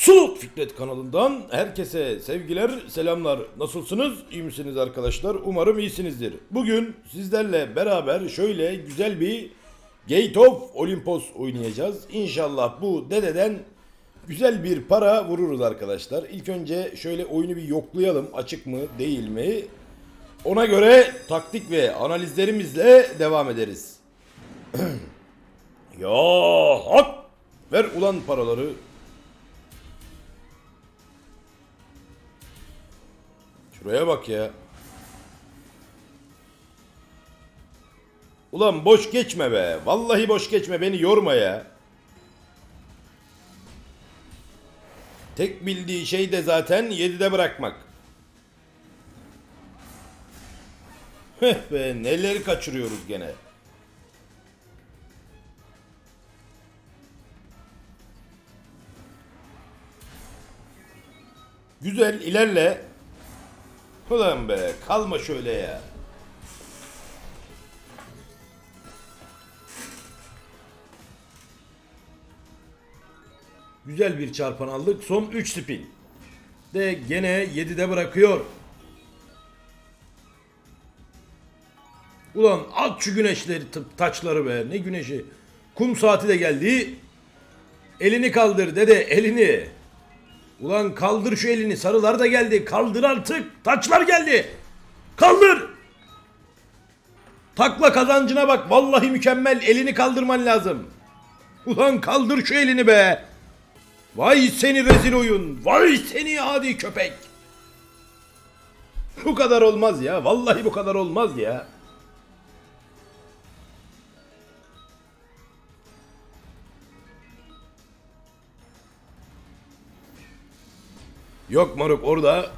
Sulut Fikret kanalından herkese sevgiler, selamlar. Nasılsınız? İyi misiniz arkadaşlar? Umarım iyisinizdir. Bugün sizlerle beraber şöyle güzel bir Gate of Olympus oynayacağız. İnşallah bu dededen güzel bir para vururuz arkadaşlar. İlk önce şöyle oyunu bir yoklayalım. Açık mı, değil mi? Ona göre taktik ve analizlerimizle devam ederiz. ya hak! Ver ulan paraları. Şuraya bak ya. Ulan boş geçme be. Vallahi boş geçme beni yorma ya. Tek bildiği şey de zaten 7'de bırakmak. Heh be neleri kaçırıyoruz gene. Güzel ilerle. Ulan be kalma şöyle ya. Güzel bir çarpan aldık. Son 3 spin. De gene 7'de bırakıyor. Ulan at şu güneşleri taçları be. Ne güneşi. Kum saati de geldi. Elini kaldır dede elini. Ulan kaldır şu elini. Sarılar da geldi. Kaldır artık. Taçlar geldi. Kaldır. Takla kazancına bak. Vallahi mükemmel. Elini kaldırman lazım. Ulan kaldır şu elini be. Vay seni rezil oyun. Vay seni hadi köpek. Bu kadar olmaz ya. Vallahi bu kadar olmaz ya. Yok moruk orada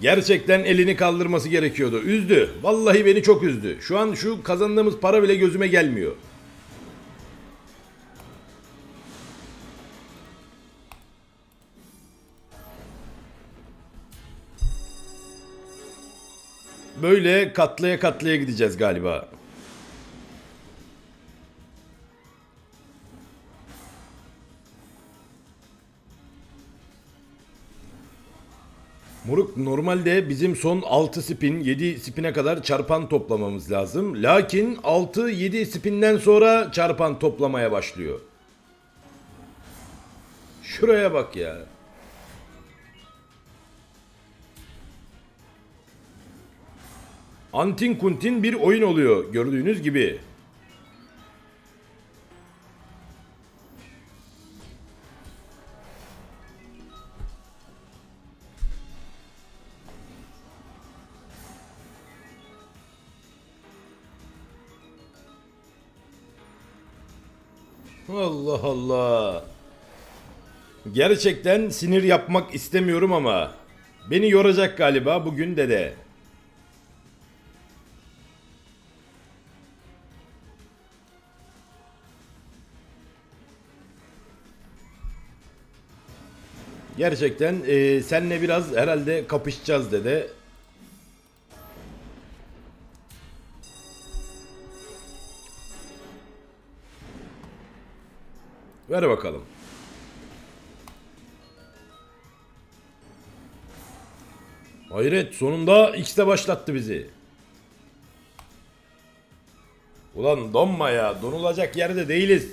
gerçekten elini kaldırması gerekiyordu. Üzdü. Vallahi beni çok üzdü. Şu an şu kazandığımız para bile gözüme gelmiyor. Böyle katlaya katlaya gideceğiz galiba. Moruk normalde bizim son 6 spin 7 spine kadar çarpan toplamamız lazım. Lakin 6-7 spinden sonra çarpan toplamaya başlıyor. Şuraya bak ya. Antin kuntin bir oyun oluyor gördüğünüz gibi. Allah Allah. Gerçekten sinir yapmak istemiyorum ama beni yoracak galiba bugün dede. Gerçekten e, senle biraz herhalde kapışacağız dede. Ver bakalım. Hayret sonunda X'de başlattı bizi. Ulan donma ya donulacak yerde değiliz.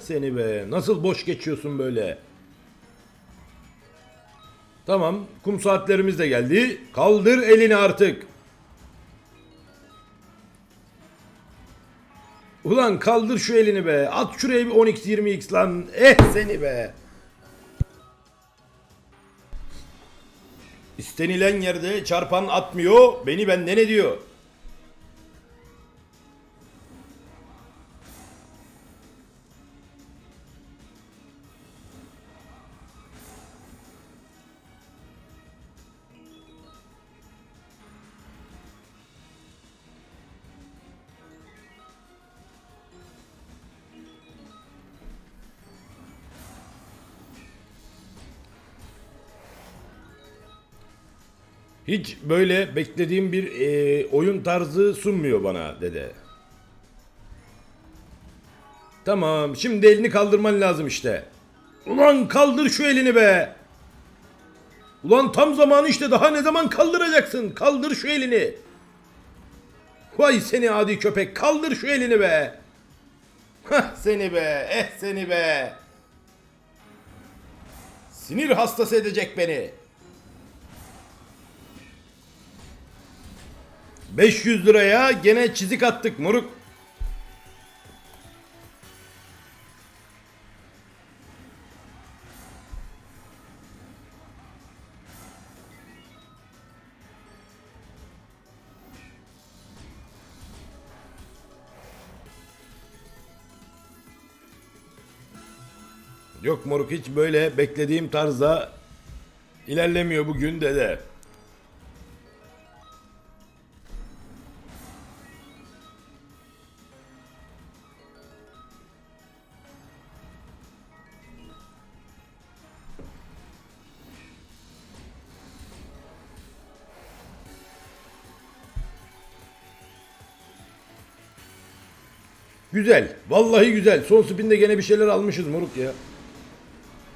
Seni be nasıl boş geçiyorsun böyle. Tamam kum saatlerimiz de geldi. Kaldır elini artık. Ulan kaldır şu elini be. At şuraya bir 10x 20x lan. Eh seni be. İstenilen yerde çarpan atmıyor. Beni benden ediyor. Hiç böyle beklediğim bir e, oyun tarzı sunmuyor bana dede. Tamam şimdi elini kaldırman lazım işte. Ulan kaldır şu elini be. Ulan tam zamanı işte daha ne zaman kaldıracaksın? Kaldır şu elini. Vay seni adi köpek kaldır şu elini be. Hah seni be eh seni be. Sinir hastası edecek beni. 500 liraya gene çizik attık moruk. Yok moruk hiç böyle beklediğim tarzda ilerlemiyor bugün de Güzel. Vallahi güzel. Son spinde gene bir şeyler almışız moruk ya.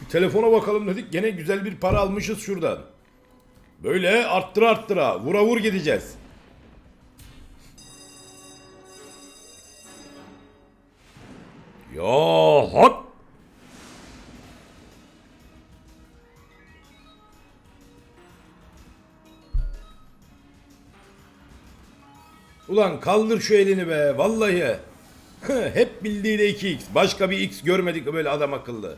Bir telefona bakalım dedik. Gene güzel bir para almışız şuradan. Böyle arttıra arttıra. Vura vur gideceğiz. Ya hak. Ulan kaldır şu elini be. Vallahi. Hep bildiği de 2x. Başka bir x görmedik böyle adam akıllı.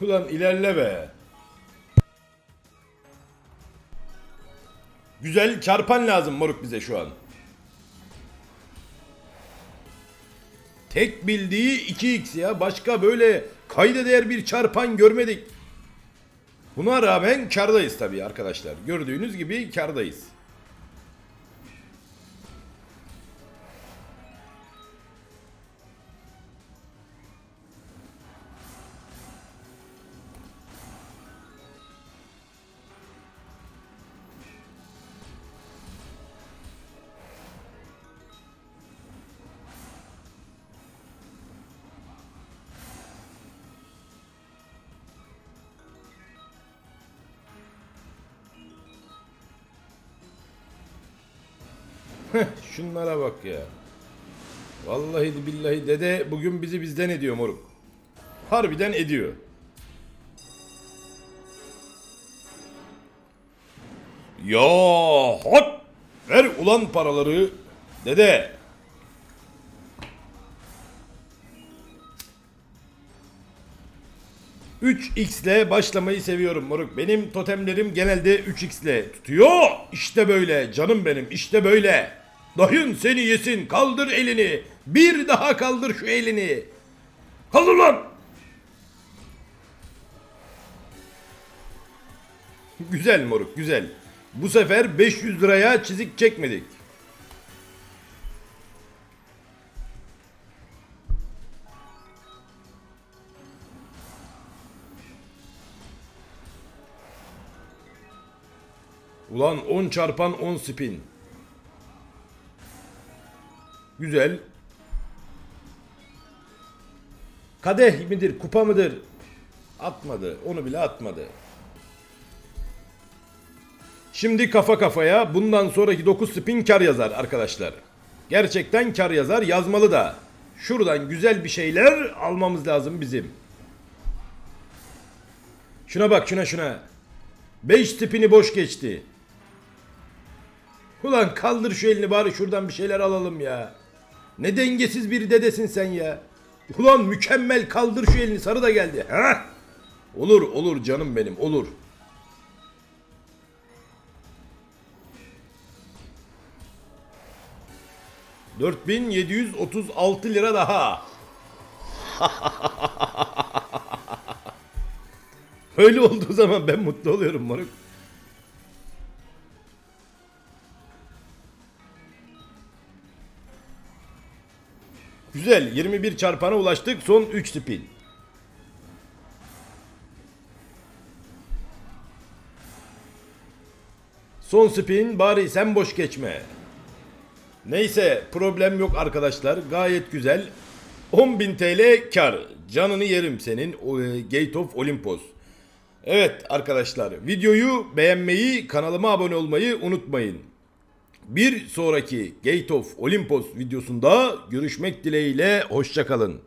Ulan ilerle be. Güzel çarpan lazım moruk bize şu an. Tek bildiği 2x ya. Başka böyle kayda değer bir çarpan görmedik. Buna rağmen kardayız tabii arkadaşlar. Gördüğünüz gibi kardayız. Şunlara bak ya. Vallahi billahi dede bugün bizi bizden ediyor moruk. Harbiden ediyor. Ya hop! Ver ulan paraları. Dede. Üç x ile başlamayı seviyorum moruk. Benim totemlerim genelde 3x ile tutuyor. İşte böyle canım benim işte böyle. Dayın seni yesin kaldır elini. Bir daha kaldır şu elini. Kaldır lan. Güzel moruk güzel. Bu sefer 500 liraya çizik çekmedik. Ulan 10 çarpan 10 spin. Güzel. Kadeh midir, kupa mıdır? Atmadı. Onu bile atmadı. Şimdi kafa kafaya bundan sonraki 9 spin kar yazar arkadaşlar. Gerçekten kar yazar yazmalı da. Şuradan güzel bir şeyler almamız lazım bizim. Şuna bak şuna şuna. 5 spini boş geçti. Ulan kaldır şu elini bari şuradan bir şeyler alalım ya. Ne dengesiz bir dedesin sen ya. Ulan mükemmel kaldır şu elini sarı da geldi. Ha? Olur olur canım benim olur. 4736 lira daha. Öyle olduğu zaman ben mutlu oluyorum moruk. Güzel 21 çarpana ulaştık son 3 spin. Son spin bari sen boş geçme. Neyse problem yok arkadaşlar gayet güzel. 10.000 TL kar. Canını yerim senin e, Gate of Olympus. Evet arkadaşlar videoyu beğenmeyi kanalıma abone olmayı unutmayın. Bir sonraki Gate of Olympus videosunda görüşmek dileğiyle hoşçakalın.